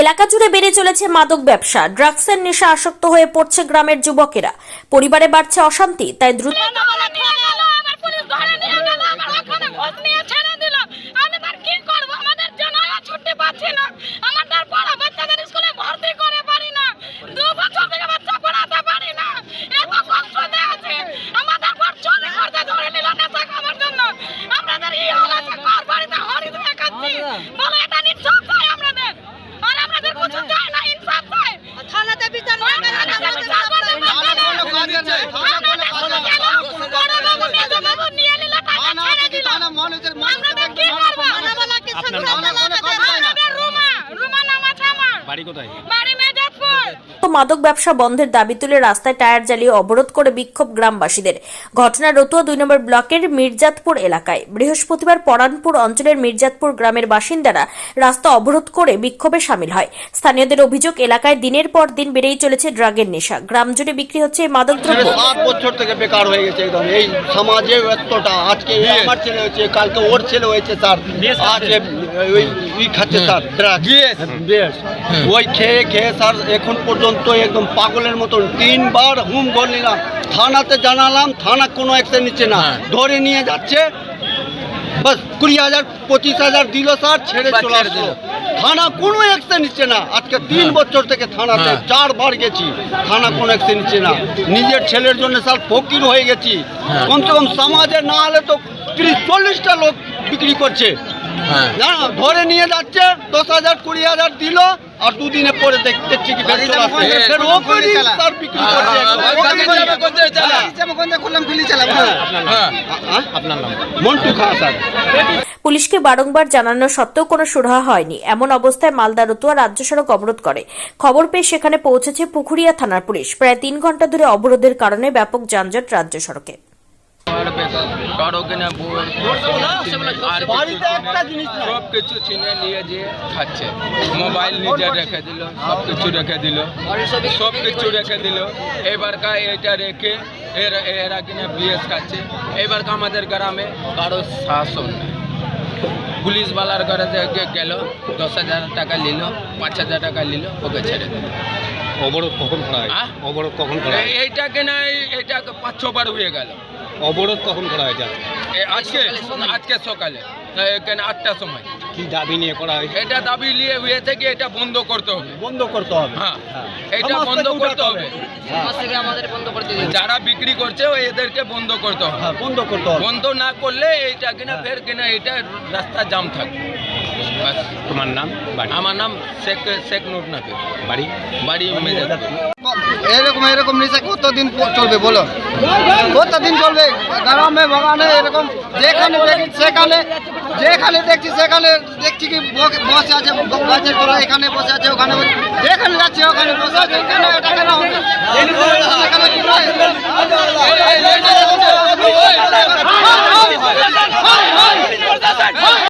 এলাকা জুড়ে বেড়ে চলেছে মাদক ব্যবসা। ড্রাগসের নেশা আসক্ত হয়ে পড়ছে গ্রামের যুবকেরা। পরিবারে বাড়ছে অশান্তি, তাই দ্রুত সন্ধ্যাবেলা নিয়ে গেল, আমার পুলিশ ধরে নিয়ে গেল, আমার ওখানে ঘোষ নিয়ে ছেড়ে দিল। আমি তার কি করব? আমাদের জন্য ছুটি পাচ্ছি না। আমাদের বড় বাচ্চাদের স্কুলে ভর্তি করে পারি না। দু বছর থেকে বাচ্চা পড়াতে পারি না। এত কষ্ট দেওয়াছে। আমাদের ঘর চুরি করতে ধরে নিল নেশা খাওয়ার জন্য। আমাদের এই হলাতে ঘর বাড়িতে হরি ধুয়ে খাচ্ছি। বলো, এটা নিঃশ্বাস চাই আমাদের। আর আমাদের কিছু চাই না, ইনসাফ চাই। থানাতে বিচার না করে, থানাতে বিচার করতে পারবে না। থানাতে কোনো গেল, বড়বাবু, মেজবাবু নিয়ে নিল, টাকা ছেড়ে দিল। আমরা কি করব? আমাদের রুমা, রুমা নাম আছে আমার। বাড়ি কোথায় বাড়ি। মাদক ব্যবসা বন্ধের দাবি তুলে রাস্তায় টায়ার জ্বালিয়ে অবরোধ করে বিক্ষোভ গ্রামবাসীদের। ঘটনা রতুয়া দুই নম্বর ব্লকের মির্জাতপুর এলাকায়। বৃহস্পতিবার পরানপুর অঞ্চলের মির্জাতপুর গ্রামের বাসিন্দারা রাস্তা অবরোধ করে বিক্ষোভে সামিল হয়। স্থানীয়দের অভিযোগ এলাকায় দিনের পর দিন বেড়েই চলেছে ড্রাগের নেশা। গ্রাম জুড়ে বিক্রি হচ্ছে এই মাদক দ্রব্য। সাত বছর থেকে বেকার হয়ে গেছে একদম। এই সমাজে এতটা আজকে আমার ছেলে হয়েছে কালকে ওর ছেলে হয়েছে স্যার আজকে ওই খাচ্ছে স্যার ড্রাগ। ওই খেয়ে খেয়ে স্যার এখন পর্যন্ত একদম পাগলের মতন তিনবার হুম ঘর নিলাম। থানাতে জানালাম থানা কোনো অ্যাকশন নিচ্ছে না। ধরে নিয়ে যাচ্ছে। বাস কুড়ি হাজার পঁচিশ হাজার দিল স্যার ছেড়ে চলে আসলো। থানা কোনো অ্যাকশন নিচ্ছে না। আজকে তিন বছর থেকে থানাতে চারবার গেছি। থানা কোনো অ্যাকশন নিচ্ছে না। নিজের ছেলের জন্য স্যার ফকির হয়ে গেছি। কমসে কম সমাজে না হলে তো তিরিশ চল্লিশটা লোক বিক্রি করছে। ধরে নিয়ে যাচ্ছে দশ হাজার কুড়ি হাজার দিল আর দুদিনে পরে দেখ- দেখছি কি। হ্যাঁ। হ্যাঁ। হ্যাঁ? পুলিশকে বারংবার জানানো সত্ত্বেও কোনো সুরাহা হয়নি। এমন অবস্থায় মালদা রতুয়া রাজ্য সড়ক অবরোধ করে। খবর পেয়ে সেখানে পৌঁছেছে পুখুরিয়া থানার পুলিশ। প্রায় তিন ঘণ্টা ধরে অবরোধের কারণে ব্যাপক যানজট রাজ্য সড়কে। আর বেকার কারও কিনা বই আর জিনিস সব কিছু চিনে নিয়ে যে খাচ্ছে। মোবাইল নিজে রেখে দিল সব কিছু রেখে দিল। সব কিছু রেখে দিল। এটা রেখে এরা এরা কিনা বিএস খাচ্ছে। আমাদের গ্রামে কারও শাসন নেই। পুলিশওয়ালার ঘরে গেল দশ হাজার টাকা নিল পাঁচ হাজার টাকা নিল ওকে ছেড়ে দিল। অবরোধ কখন অবরোধ কখন করা হয়? এই- এইটা কিনা এই- এইটা পাঁচ ছবার হয়ে গেল। অবরোধ কখন করা হয় এটা? আজকে আজকে সকালে। এখানে আটটার সময়। কি দাবি নিয়ে করা হয়েছে এটা দাবি নিয়ে হয়ে থেকে এটা বন্ধ করতে হবে। বন্ধ করতে হবে? হ্যাঁ। এটা বন্ধ করতে হবে। হ্যাঁ। যারা বিক্রি করছে এদেরকে বন্ধ করতে হবে। হ্যাঁ বন্ধ করতে হবে। বন্ধ না করলে এইটা কিনা ফের কিনা এটা রাস্তা জাম থাকবে। তোমার নাম? আমার নাম শেখ শেখ নুর নাকি বাড়ি বাড়ি এরকম এরকম নেশা কতদিন চলবে, বলো? কতদিন চলবে? গ্রামে বাগানে, এরকম, যেখানে দেখি, সেখানে, যেখানে দেখছি, সেখানে দেখছি কি বসে আছে, গাছের তোরা এখানে বসে আছে, ওখানে যেখানে যাচ্ছে, ওখানে বসে আছে, কেন, এটা কেন হবে?